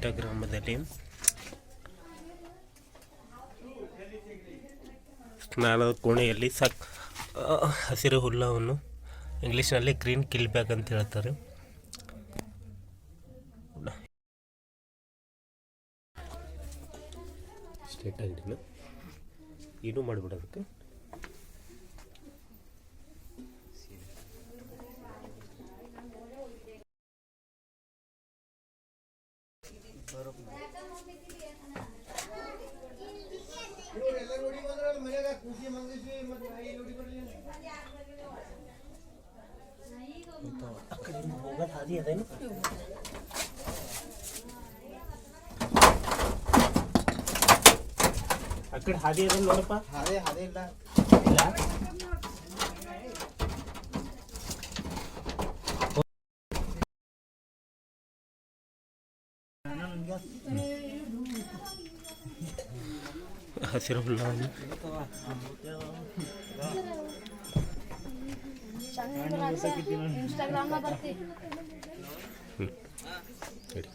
ಚಿಟ್ಟ ಗ್ರಾಮದಲ್ಲಿ ಸ್ನಾನದ ಕೋಣೆಯಲ್ಲಿ ಸಕ್ ಹಸಿರು ಹುಲ್ಲವನ್ನು ಇಂಗ್ಲೀಷ್ನಲ್ಲಿ ಗ್ರೀನ್ ಕಿಲ್ ಬ್ಯಾಗ್ ಅಂತ ಹೇಳ್ತಾರೆ. ಸ್ಟೇಟ್ ಆಗಿನ ಏನೂ ಮಾಡಿಬಿಡೋದಕ್ಕೆ? ಆ ಕಡೆ ಹೋಗೋದು ಹಾದಿ ಅದೇನು ನೋಡಪ್ಪ? ಹಾದಿ ಅದೇ ಇಲ್ಲ. ಇಲ್ಲ? ಹಸಿರು ಹುಲ್ಲವನ್ನು ಇನ್ಸ್ಟಾಗ್ರಾಮ್ ಬರ್ತಿ ಹೇಳಿ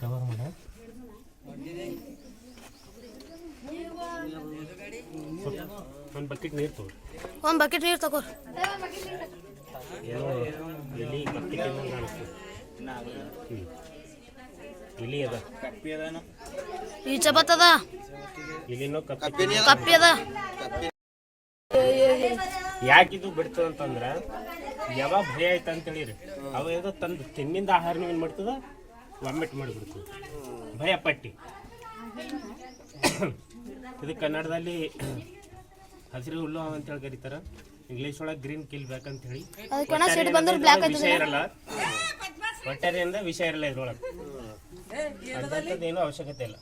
ಕವರ್ ಮಾಡ ಒಂದು ಬಕೆಟ್ ನೀರು ತಗೊಳ್ಳಿ ಒಂದು ಬಕೆಟ್ ನೀರು ತಗೋ. ಏನೋ ಕಪ್ಪಿ ತಿನ್ನಂಗೆ ಕಾಣಿಸ್ತು. ಹ್ಞೂ ಇಲಿ ಅದ. ಕಪ್ಪಿ ಅದಾನ ಈ ಚಪಾತ್ ಅದ? ಇಲಿನೋ ಕಪ್ಪಿ ಕಪ್ಪಿ ಅದ? ಯಾಕಿದು ಬಿಡ್ತದ ಅಂತಂದ್ರ ಯಾವಾಗ ಭಯ ಆಯ್ತು ಅಂತೇಳಿರಿ. ಅವ ಏನೋ ತಂದು ತಿನ್ನಿಂದ ಆಹಾರನೂ ಏನು ಮಾಡ್ತದ? ವಾಮಿಟ್ ಮಾಡಿಬಿಡ್ತದ. ಭಯ ಪಟ್ಟಿ ಇದು ಕನ್ನಡದಲ್ಲಿ ಹಸಿರು ಹುಲ್ಲು ಅಂತೇಳಿ ಕರೀತಾರ. ಇಂಗ್ಲೀಷ್ ಒಳಗೆ ಗ್ರೀನ್ ಕಿಲ್ ಬ್ಯಾಕ್ ಅಂತ ಹೇಳಿ. ಅದಕ್ಕೆ ಸಿಡ್ ಬಂದ್ರೆ ಬ್ಲ್ಯಾಕ್ ವಿಷಯ ಇರಲ್ಲ. ಒಟ್ಟಾರೆಯಿಂದ ವಿಷಯ ಇರಲ್ಲ ಇದ್ರೊಳಗೆ. ಅಂಥದ್ದು ಏನೂ ಅವಶ್ಯಕತೆ ಇಲ್ಲ.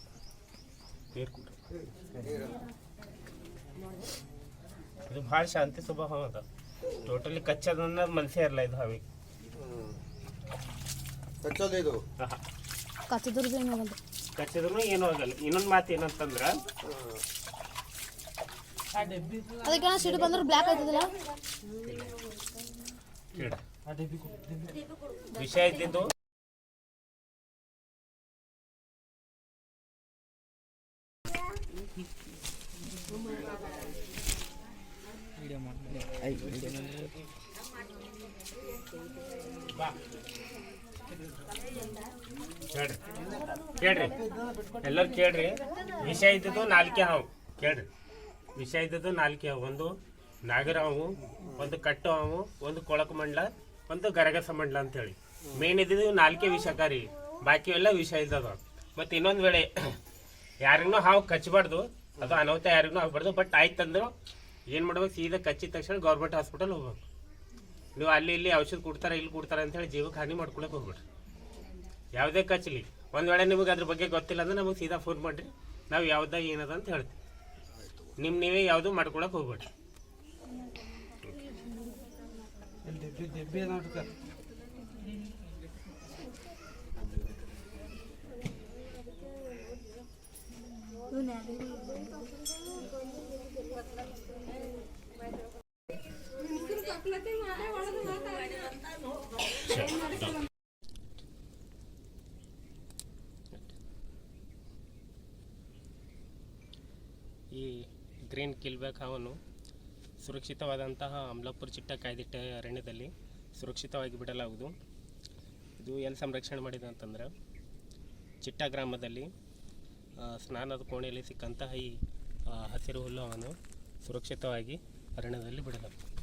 ನೀರ್ ಕುಡ್ರಿ. ಇದು ಭಾಳ ಶಾಂತಿ ಸ್ವಭಾವ ಅದ. ಟೋಟಲಿ ಕಚ್ಚದ ಅನ್ನೋದು ಮನಸ್ಸೇ ಇರಲ್ಲ ಇದು ಹಾವಿ ಕಚ್ಚೋದು ಇದು. ಏನು ಆಗಲ್ಲ. ಕಚ್ಚಿದ್ರು ಏನೂ ಆಗಲ್ಲ. ಇನ್ನೊಂದು ಮಾತು ಏನಂತಂದ್ರ ಅದಕ್ಕೆ ಸಿಡ್ ಬಂದ್ರೆ ಬ್ಲ್ಯಾಕ್ ಆಯ್ತದಲ್ಲ? ಕೇಳ. ವಿಷಯ ಇದ್ದಿದ್ದು? ಬಾ. ಕೇಳ್ರಿ. ಕೇಳ್ರಿ. ಎಲ್ಲರೂ ಕೇಳ್ರಿ. ವಿಷಯ ಇದ್ದದ್ದು ನಾಲ್ಕೆ ಹಾವು. ಕೇಳ್ರಿ. ವಿಷಯ ಇದ್ದದ್ದು ನಾಲ್ಕೆ ಒಂದು ನಾಗರ ಹಾವು, ಒಂದು ಕಟ್ಟು ಹಾವು, ಒಂದು ಕೊಳಕು ಮಂಡಲ, ಒಂದು ಗರಗಸ ಮಂಡಲ ಅಂತೇಳಿ. ಮೇನ್ ಇದ್ದಿದ್ದು ನಾಲ್ಕೆ ವಿಷಕಾರಿ. ಬಾಕಿ ಎಲ್ಲ ವಿಷ ಇದ್ದದ ಮತ್ತು ಇನ್ನೊಂದು ವೇಳೆ ಯಾರಿಗೂ ಹಾವು ಕಚ್ಚಬಾರ್ದು. ಅದು ಅನಾಹುತ ಯಾರಿಗೂ ಆಗಬಾರ್ದು. ಬಟ್ ಆಯ್ತಂದ್ರು ಏನು ಮಾಡ್ಬೇಕು? ಸೀದಾ ಕಚ್ಚಿದ ತಕ್ಷಣ ಗೌರ್ಮೆಂಟ್ ಹಾಸ್ಪಿಟಲ್ ಹೋಗ್ಬೇಕು. ನೀವು ಅಲ್ಲಿ ಇಲ್ಲಿ ಔಷಧ ಕೊಡ್ತಾರೆ, ಇಲ್ಲಿ ಕೊಡ್ತಾರೆ ಅಂತ ಹೇಳಿ ಜೀವಕ್ಕೆ ಹಾನಿ ಮಾಡ್ಕೊಳಕ್ಕೆ ಹೋಗ್ಬೇಡ್ರಿ. ಯಾವುದೇ ಕಚ್ಚಲಿ ಒಂದು ವೇಳೆ ನಿಮಗೆ ಅದ್ರ ಬಗ್ಗೆ ಗೊತ್ತಿಲ್ಲ ಅಂದ್ರೆ ನಮಗೆ ಸೀದಾ ಫೋನ್ ಮಾಡಿರಿ. ನಾವು ಯಾವ್ದಾಗ ಏನದ ಅಂತ ಹೇಳ್ತೀವಿ. ನಿಮ್ಮ ನೀವೇ ಯಾವುದು ಮಾಡ್ಕೊಳಕ್ಕೆ ಹೋಗ್ಬೇಡ್ರಿ. ಗ್ರೀನ್ ಕಿಲ್ಬ್ಯಾಕ್ ಅವನು ಸುರಕ್ಷಿತವಾದಂತಹ ಅಮಲಾಪುರ ಚಿಟ್ಟ ಕಾಯ್ದಿಟ್ಟ ಅರಣ್ಯದಲ್ಲಿ ಸುರಕ್ಷಿತವಾಗಿ ಬಿಡಲಾಗುವುದು. ಇದು ಎಲ್ಲಿ ಸಂರಕ್ಷಣೆ ಮಾಡಿದೆ ಅಂತಂದರೆ ಚಿಟ್ಟ ಗ್ರಾಮದಲ್ಲಿ ಸ್ನಾನದ ಕೋಣೆಯಲ್ಲಿ ಸಿಕ್ಕಂತಹ ಈ ಹಸಿರು ಹುಲ್ಲು ಅವನು ಸುರಕ್ಷಿತವಾಗಿ ಅರಣ್ಯದಲ್ಲಿ ಬಿಡಲಾಗುವುದು.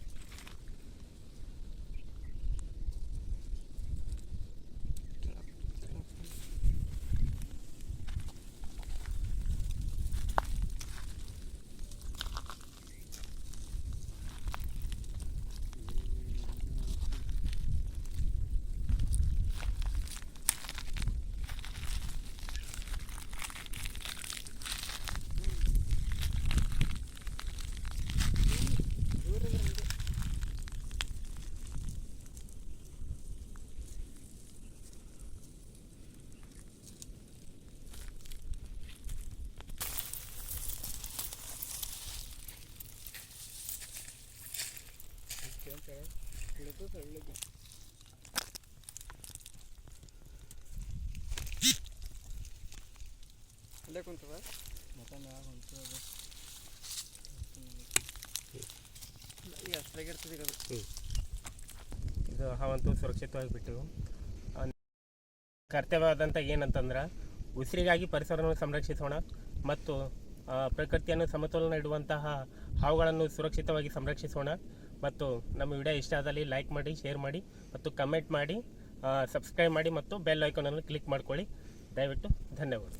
ಅಲ್ಲೇ ಕುಂತದ ಇರ್ತದೆ ಈಗ ಅದು ಇದು ಹಾವಂತೂ ಸುರಕ್ಷಿತವಾಗಿ ಬಿಟ್ಟು ಕರ್ತವ್ಯವಾದಂಥ ಏನಂತಂದ್ರೆ ಉಸಿರಿಗಾಗಿ ಪರಿಸರವನ್ನು ಸಂರಕ್ಷಿಸೋಣ ಮತ್ತು ಪ್ರಕೃತಿಯನ್ನು ಸಮತೋಲನ ಇಡುವಂತಹ ಹಾವುಗಳನ್ನು ಸುರಕ್ಷಿತವಾಗಿ ಸಂರಕ್ಷಿಸೋಣ. ಮತ್ತು ನಮ್ಮ ವಿಡಿಯೋ ಇಷ್ಟ ಆದಲ್ಲಿ ಲೈಕ್ ಮಾಡಿ ಶೇರ್ ಮಾಡಿ ಮತ್ತು ಕಮೆಂಟ್ ಮಾಡಿ ಸಬ್ಸ್ಕ್ರೈಬ್ ಮಾಡಿ ಮತ್ತು ಬೆಲ್ ಐಕಾನನ್ನು ಕ್ಲಿಕ್ ಮಾಡ್ಕೊಳ್ಳಿ. ದಯವಿಟ್ಟು ಧನ್ಯವಾದ.